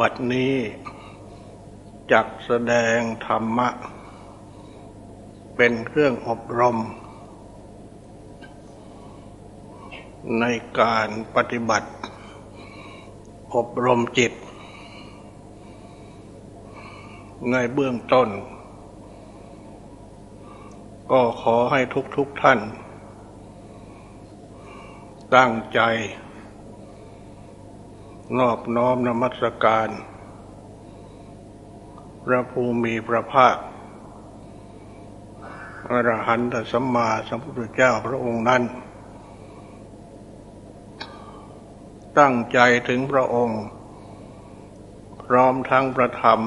บัดนี้จักแสดงธรรมะ เป็นเครื่องอบรม ในการปฏิบัติ อบรมจิต ในเบื้องต้น ก็ขอให้ทุกๆทท่าน ตั้งใจ นอบน้อมนมัสการ พระภูมิพระภาคอรหันตสัมมาสัมพุทธเจ้าพระองค์นั้น ตั้งใจถึงพระองค์ พร้อมทั้งประธรรม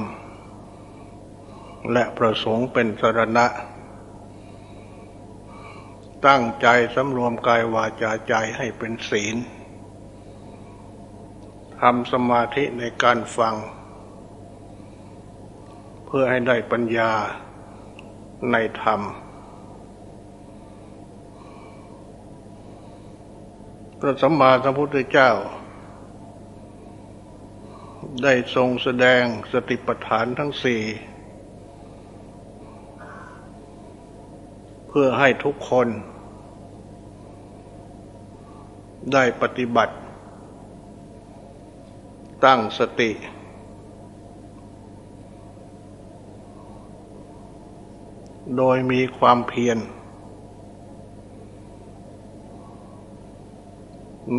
และประสงค์เป็นสรณะ ตั้งใจสำรวมกายวาจาใจให้เป็นศีลำสมาธิในการฟัง เพื่อให้ได้ปัญญาในธรรม พระสัมมาสัมพุทธเจ้า ได้ทรงแสดงสติปัฏฐานทั้งสี่ เพื่อให้ทุกคนได้ปฏิบัติ ตั้งสติ โดยมีความเพียร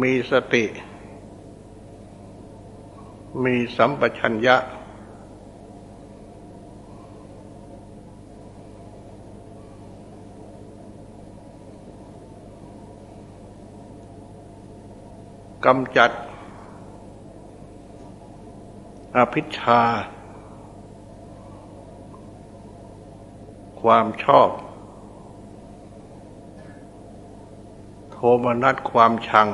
มีสติ มีสัมปชัญญะ กำจัด อภิชา ความชอบ โทมนัสความชัง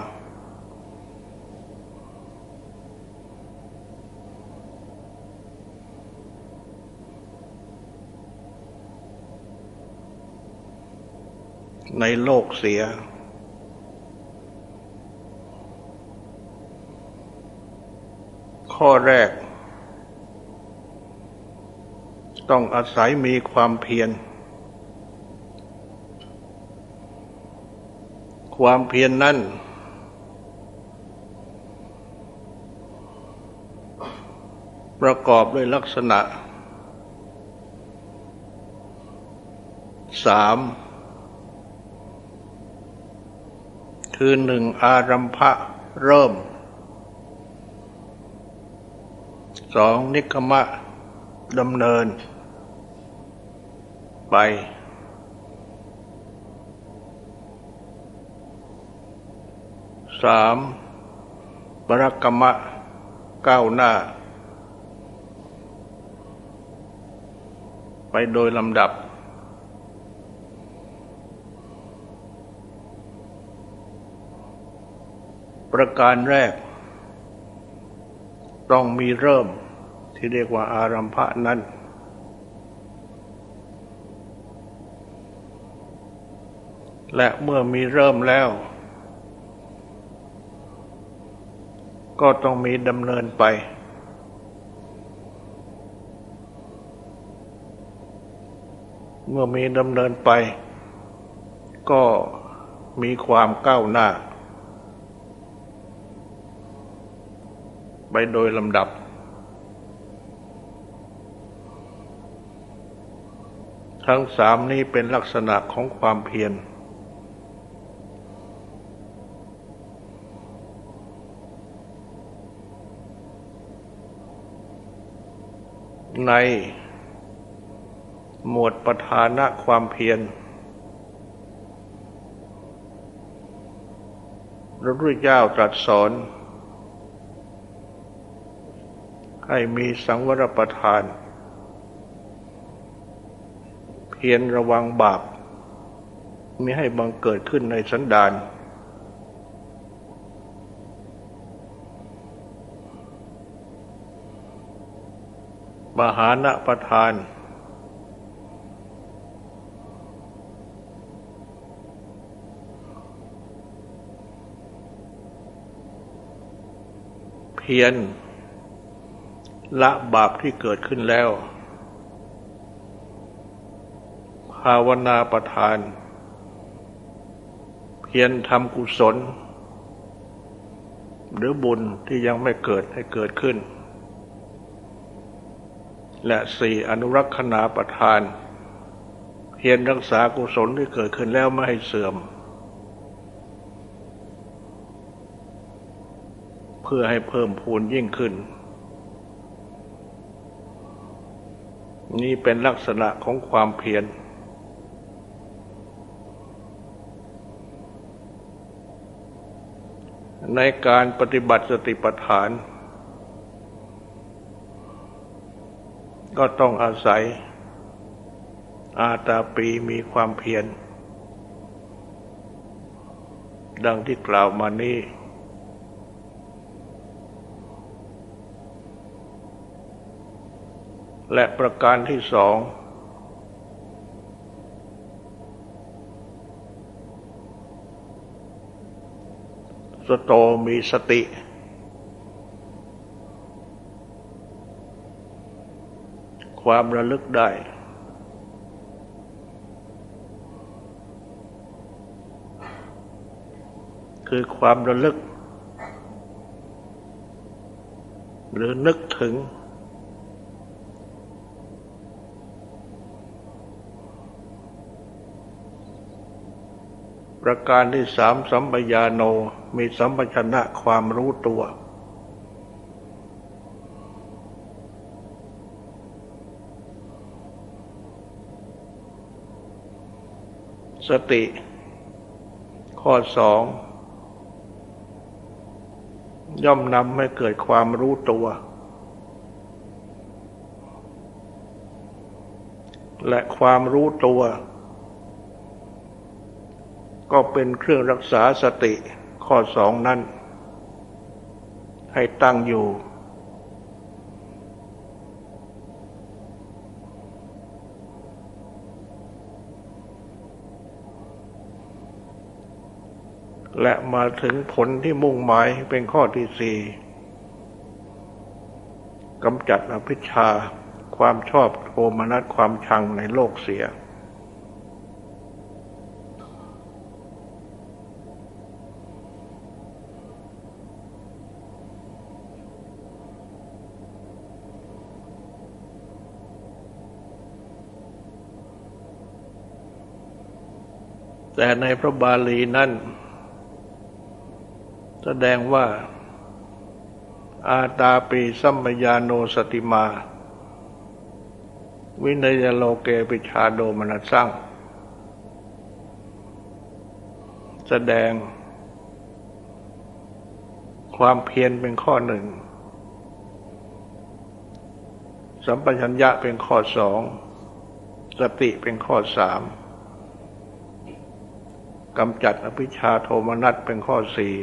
ในโลกเสียข้อแรก ต้องอาศัยมีความเพียร ความเพียรนนั้นประกอบด้วยลักษณะสามคือหนึ่งอารัมภะเริ่มสองนิกมะดำเนิน ไป สามปรกมะก้าวหน้า ไปโดยลำดับ ประการแรก ต้องมีเริ่มที่เรียกว่าอารัมภะนั้น และเมื่อมีเริ่มแล้ว ก็ต้องมีดำเนินไป เมื่อมีดำเนินไป ก็มีความก้าวหน้า ไปโดยลำดับ ทั้งสามนี้เป็นลักษณะของความเพียร ในหมวดประธานะความเพียรพระพุทธเจ้าตรัสสอน ให้มีสังวรประทาน เพียรระวังบาปมิให้บังเกิดขึ้นในสันดาน หานะประทาน เพียรละบาปที่เกิดขึ้นแล้ว ภาวนาประทาน เพียรทำกุศล หรือบุญที่ยังไม่เกิดให้เกิดขึ้น และสี่อนุรักษณาประทาน เพียรรักษากุศลที่เกิดขึ้นแล้วไม่ให้เสื่อม เพื่อให้เพิ่มพูนยิ่งขึ้น นี่เป็นลักษณะของความเพียรในการปฏิบัติสติปัฏฐาน ก็ต้องอาศัย อาตาปีมีความเพียร ดังที่กล่าวมานี้ และประการที่สอง สโตมีสติ ความระลึกได้ คือความระลึก หรือนึกถึง ประการที่สามสัมปยาโนมีสัมปชนะความรู้ตัว สติ ข้อสองย่อมนำให้เกิดความรู้ตัว และความรู้ตัว ก็เป็นเครื่องรักษาสติข้อสองนั้น ให้ตั้งอยู่ และมาถึงผลที่มุ่งหมายเป็นข้อที่สี่กำจัดอภิชาความชอบโทมนัสความชังในโลกเสีย แต่ในพระบาลีนั้น แสดงว่า อาตาปีสัมมยาโนสติมา วินัยโลเกปิชาโดมนัสสั่งแสดง ความเพียรเป็นข้อหนึ่ง สัมปชัญญะเป็นข้อสอง สติเป็นข้อสามกำจัดอภิชาโทมนัสเป็นข้อสี่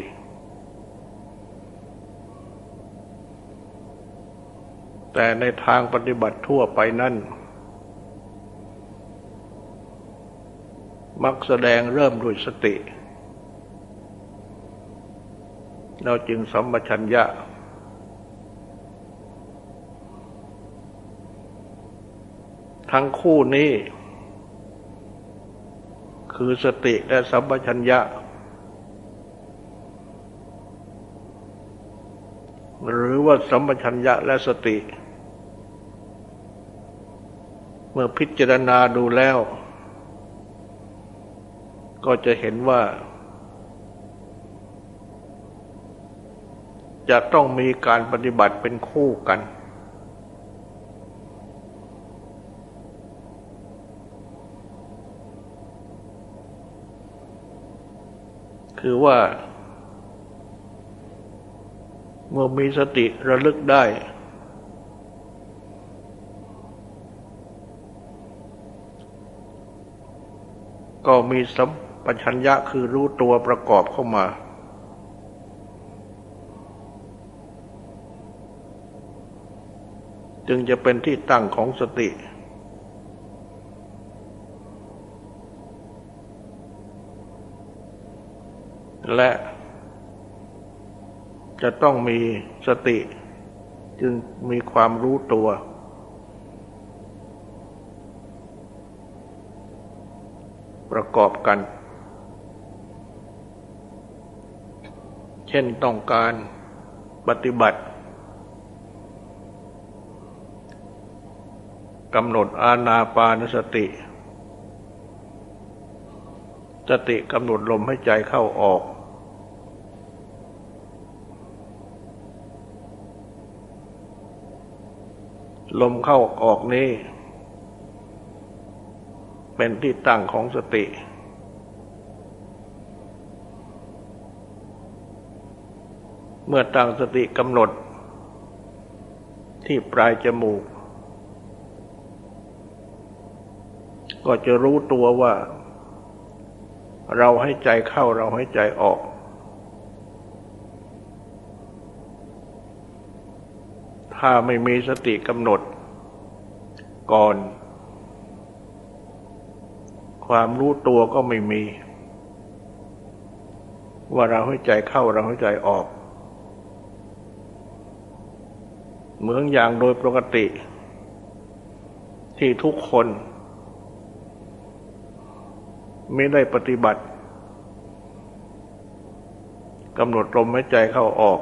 แต่ในทางปฏิบัติทั่วไปนั้นมักแสดงเริ่มด้วยสติ เราจึงสัมปชัญญะ ทั้งคู่นี้ คือสติและสัมปชัญญะ หรือว่าสัมปชัญญะและสติ เมื่อพิจารณาดูแล้ว ก็จะเห็นว่า จะต้องมีการปฏิบัติเป็นคู่กัน คือว่า เมื่อมีสติระลึกได้ ก็มีสัมปชัญญะคือรู้ตัวประกอบเข้ามา จึงจะเป็นที่ตั้งของสติ และจะต้องมีสติ จึงมีความรู้ตัว ประกอบกัน เช่นต้องการปฏิบัติกำหนดอาณาปานสติ สติกำหนดลมให้ใจเข้าออก ลมเข้าออกนี้ เป็นที่ตั้งของสติ เมื่อตั้งสติกำหนด ที่ปลายจมูก ก็จะรู้ตัวว่า เราให้ใจเข้าเราให้ใจออก ถ้าไม่มีสติกำหนดก่อน ความรู้ตัวก็ไม่มี ว่าเราให้ใจเข้าเราให้ใจออก เหมือนอย่างโดยปกติ ที่ทุกคน ไม่ได้ปฏิบัติกำหนดลมหายใจเข้าออก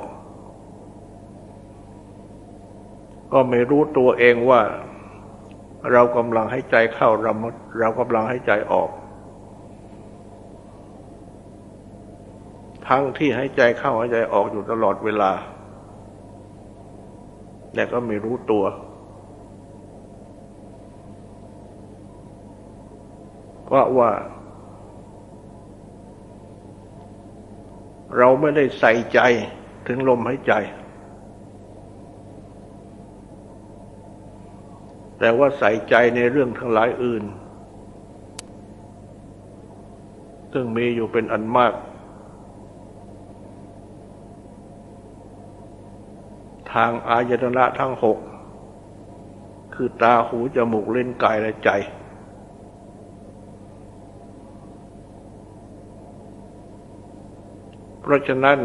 ก็ไม่รู้ตัวเองว่า เรากำลังให้ใจเข้าเราเรากำลังให้ใจออก ทั้งที่ให้ใจเข้าให้ใจออกอยู่ตลอดเวลา แต่ก็ไม่รู้ตัว เพราะว่า เราไม่ได้ใส่ใจถึงลมหายใจ แต่ว่าใส่ใจในเรื่องทั้งหลายอื่น ซึ่งมีอยู่เป็นอันมาก ทางอายตนะทั้งหก คือตาหูจมูกเล่นกายและใจ เพราะฉะนั้น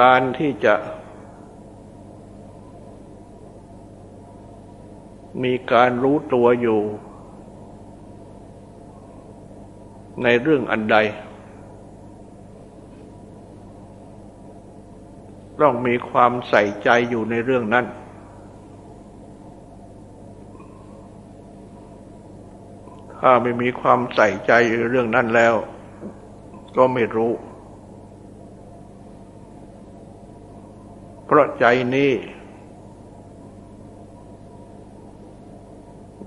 การที่จะ มีการรู้ตัวอยู่ ในเรื่องอันใด ต้องมีความใส่ใจอยู่ในเรื่องนั้น ถ้าไม่มีความใส่ใจเรื่องนั้นแล้ว ก็ไม่รู้ เพราะใจนี้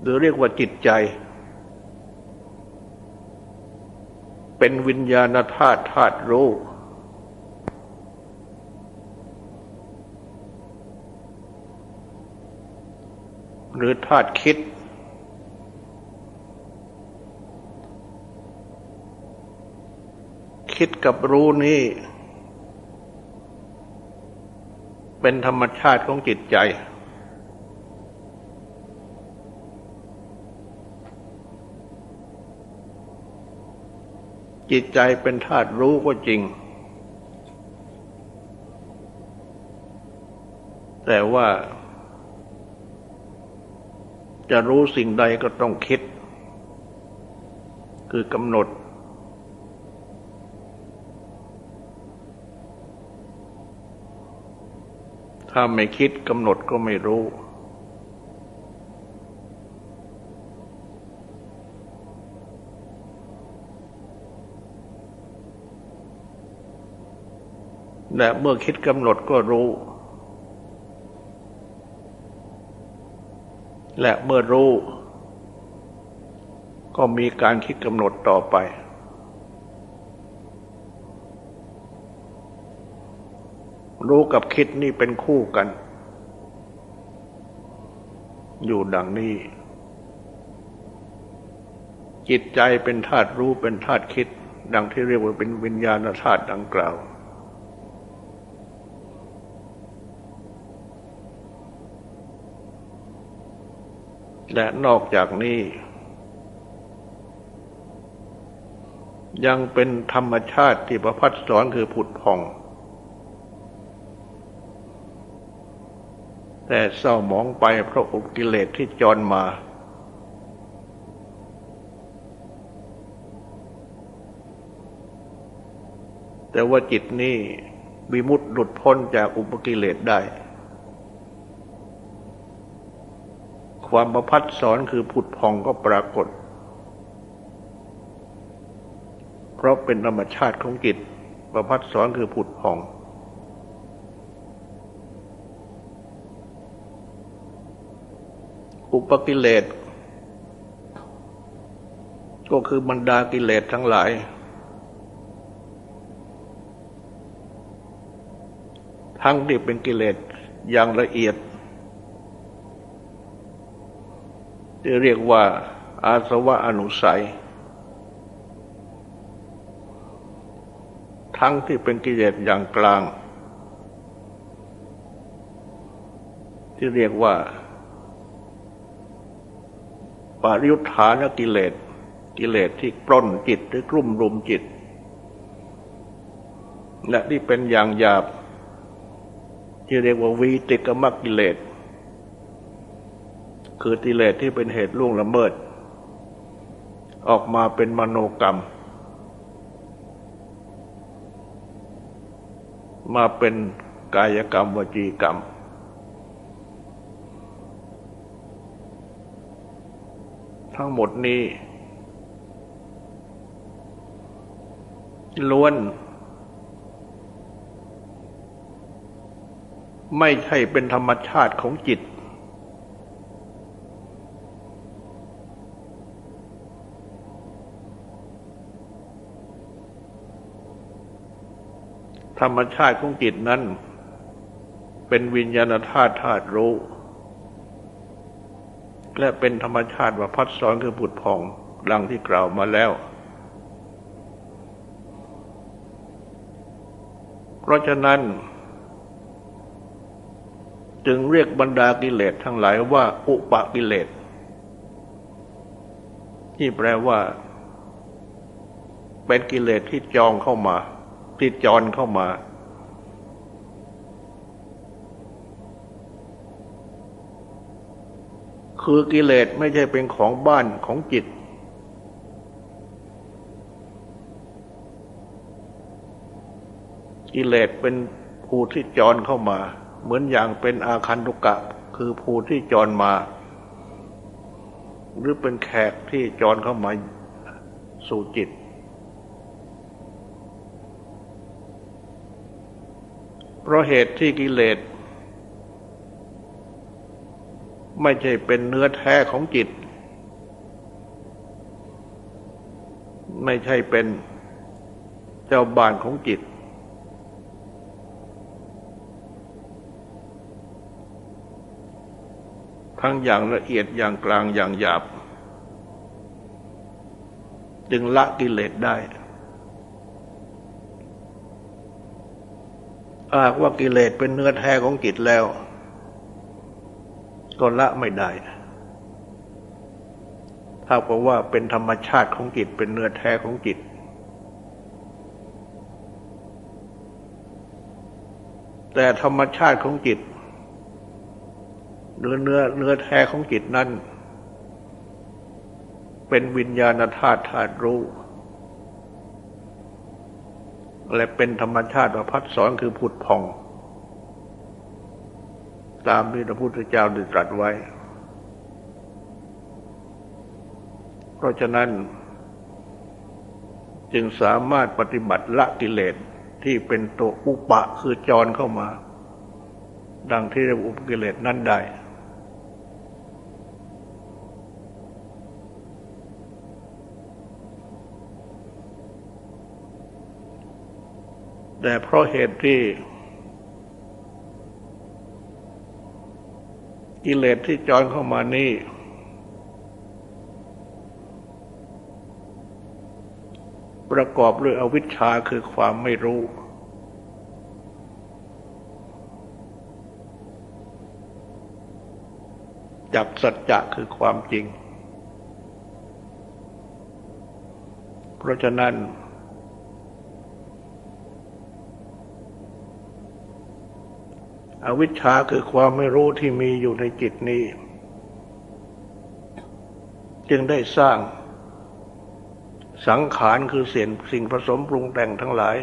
หรือเรียกว่าจิตใจ เป็นวิญญาณธาตุธาตุรู้หรือธาตุคิด คิดกับรู้นี่ เป็นธรรมชาติของจิตใจ จิตใจเป็นธาตุรู้ก็จริง แต่ว่า จะรู้สิ่งใดก็ต้องคิด คือกำหนด ถ้าไม่คิดกำหนดก็ไม่รู้ และเมื่อคิดกำหนดก็รู้ และเมื่อรู้ ก็มีการคิดกำหนดต่อไป รู้กับคิดนี่เป็นคู่กัน อยู่ดังนี้ จิตใจเป็นธาตุรู้เป็นธาตุคิด ดังที่เรียกว่าเป็นวิญญาณธาตุดังกล่าว และนอกจากนี้ ยังเป็นธรรมชาติที่พระพัฒสอนคือผุดพ่อง แต่เศร้าหมองไปเพราะอุกิเลสที่จรมาแต่ว่าจิตนี้วิมุตต์หลุดพ้นจากอุปกิเลสได้ ความประพัดสอนคือผุดพองก็ปรากฏ เพราะเป็นธรรมชาติของจิตประพัดสอนคือผุดพอง อุปกิเลสก็คือบรรดากิเลสทั้งหลาย ทั้งที่เป็นกิเลสอย่างละเอียด ที่เรียกว่าอาสวะอนุสัย ทั้งที่เป็นกิเลสอย่างกลาง ที่เรียกว่าปาริยุทธานกิเลส กิเลสที่ปล้นจิตหรือกลุ่มรุมจิต และที่เป็นอย่างหยาบ ที่เรียกว่าวีติกมกิเลส คือกิเลสที่เป็นเหตุล่วงละเมิด ออกมาเป็นมโนกรรม มาเป็นกายกรรมวจีกรรม ทั้งหมดนี้ล้วนไม่ใช่เป็นธรรมชาติของจิต ธรรมชาติของจิตนั้น เป็นวิญญาณธาตุธาตุรู้ และเป็นธรรมชาติว่าพัดสอนคือผุดพองดังที่กล่าวมาแล้ว เพราะฉะนั้น จึงเรียกบรรดากิเลสทั้งหลายว่าอุปกิเลสที่แปลว่า เป็นกิเลสที่จองเข้ามา ที่จรเข้ามา คือกิเลสไม่ใช่เป็นของบ้านของจิต กิเลสเป็นผู้ที่จรเข้ามา เหมือนอย่างเป็นอาคันตุกะ คือผู้ที่จรมา หรือเป็นแขกที่จรเข้ามาสู่จิต เพราะเหตุที่กิเลส ไม่ใช่เป็นเนื้อแท้ของจิต ไม่ใช่เป็นเจ้าบ้านของจิต ทั้งอย่างละเอียดอย่างกลางอย่างหยาบ จึงละกิเลสได้ หาว่ากิเลสเป็นเนื้อแท้ของจิตแล้ว ก็ละไม่ได้ ถ้าบอกว่าเป็นธรรมชาติของจิตเป็นเนื้อแท้ของจิต แต่ธรรมชาติของจิตเนื้อเนื้อเนื้อแท้ของจิตนั้น เป็นวิญญาณธาตุธาตุรู้ และเป็นธรรมชาติว่าพัดสอนคือผุดพอง ตามที่พระพุทธเจ้าได้ตรัสไว้ เพราะฉะนั้น จึงสามารถปฏิบัติละกิเลสที่เป็นตัวอุปะคือจรเข้ามา ดังที่เรียกอุปกิเลสนั้นได้ แต่เพราะเหตุที่ กิเลสที่จอนเข้ามานี่ ประกอบด้วยอวิชชาคือความไม่รู้ จับสัจจะคือความจริง เพราะฉะนั้น วิชชาคือความไม่รู้ที่มีอยู่ในจิตนี้ จึงได้สร้าง สังขารคือเสียนสิ่งผสมปรุงแต่งทั้งหลาย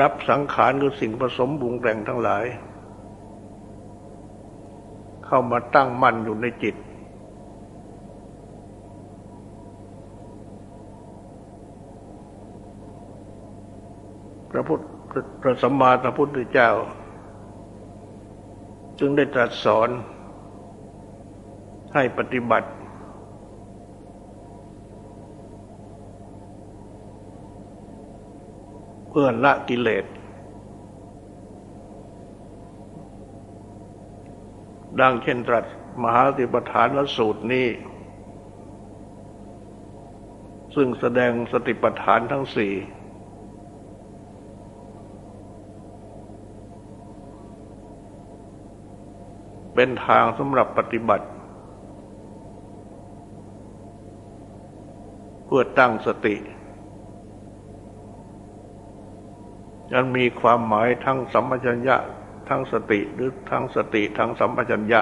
รับสังขารคือสิ่งผสมปรุงแต่งทั้งหลาย เข้ามาตั้งมั่นอยู่ในจิตพระ พระสัมมาสัมพุทธเจ้า จึงได้ตรัสสอนให้ปฏิบัติ เพื่อละกิเลส ดังเช่นตรัสมหาติปฐานสูตรนี้ ซึ่งแสดงสติปัฏฐานทั้งสี่ เป็นทางสำหรับปฏิบัติ เพื่อตั้งสติยังมีความหมายทั้งสัมปชัญญะ ทั้งสติหรือทั้งสติทั้งสัมปชัญญะ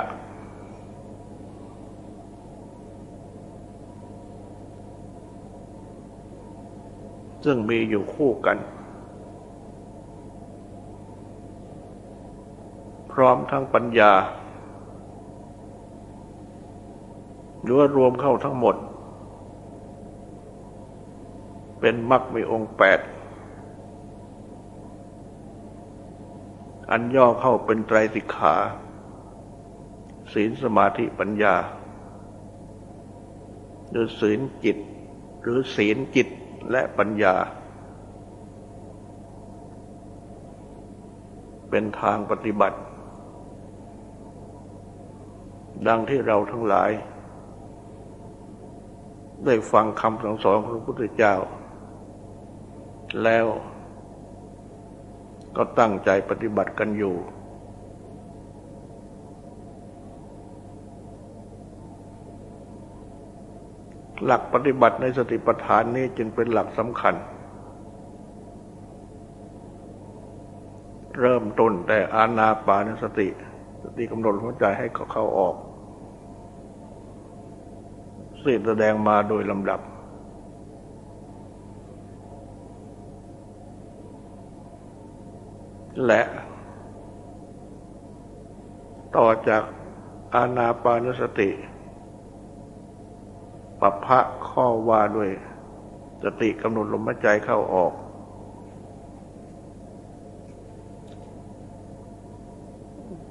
ซึ่งมีอยู่คู่กัน พร้อมทั้งปัญญา หรือว่ารวมเข้าทั้งหมด เป็นมรรคมีองค์แปดอันย่อเข้าเป็นไตรสิกขา ศีลสมาธิปัญญาหรือศีลจิต หรือศีลจิตและปัญญา เป็นทางปฏิบัติ ดังที่เราทั้งหลาย ได้ฟังคำสั่งสอนของพระพุทธเจ้า แล้วก็ตั้งใจปฏิบัติกันอยู่ หลักปฏิบัติในสติปัฏฐานนี้จึงเป็นหลักสำคัญ เริ่มต้นแต่อานาปานสติ สติกำหนดหัวใจให้เขาเข้าออก ที่แสดงมาโดยลำดับ และ ต่อจากอาณาปานสติปัพพะข้อว่าด้วยสติกำหนดลมหายใจเข้าออก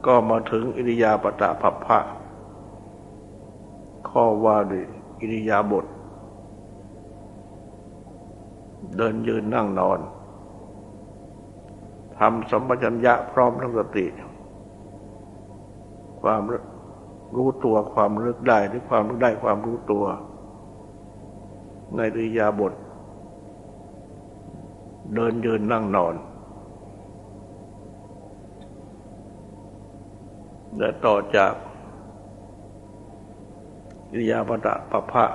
ก็มาถึงอิริยาปตะปัพพะข้อว่าด้วย อิริยาบถเดินยืนนั่งนอนทำสัมปชัญญะพร้อมทั้งสติ ความรู้ตัวความรึกได้หรือความรู้ได้ความรู้ตัว ในอิริยาบถเดินยืนนั่งนอน และต่อจาก อิริยาบถปภะ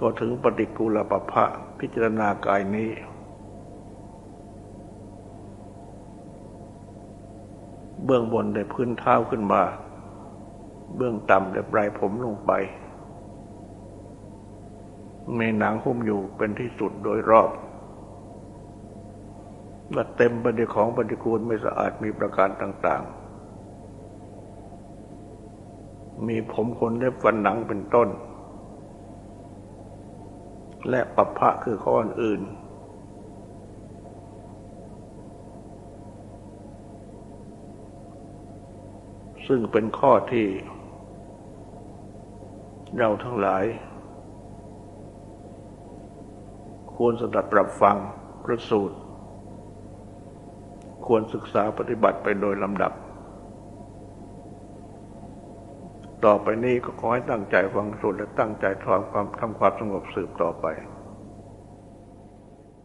ก็ถึงปฏิกูลปภะพิจารณากายนี้ เบื้องบนได้พื้นเท้าขึ้นมา เบื้องต่ำได้ปลายผมลงไปมีหนังหุ้มอยู่เป็นที่สุดโดยรอบและเต็มไปด้วยของปฏิกูลไม่สะอาดมีประการต่าง ๆ มีผมขนเล็บฟันหนังเป็นต้น และปัปพะคือข้ออื่น ซึ่งเป็นข้อที่ เราทั้งหลาย ควรสดับปรับฟังพระสูตร ควรศึกษาปฏิบัติไปโดยลำดับ ต่อไปนี้ก็ขอให้ตั้งใจฟังสุดและตั้งใจทำความทำความสงบสืบต่อไป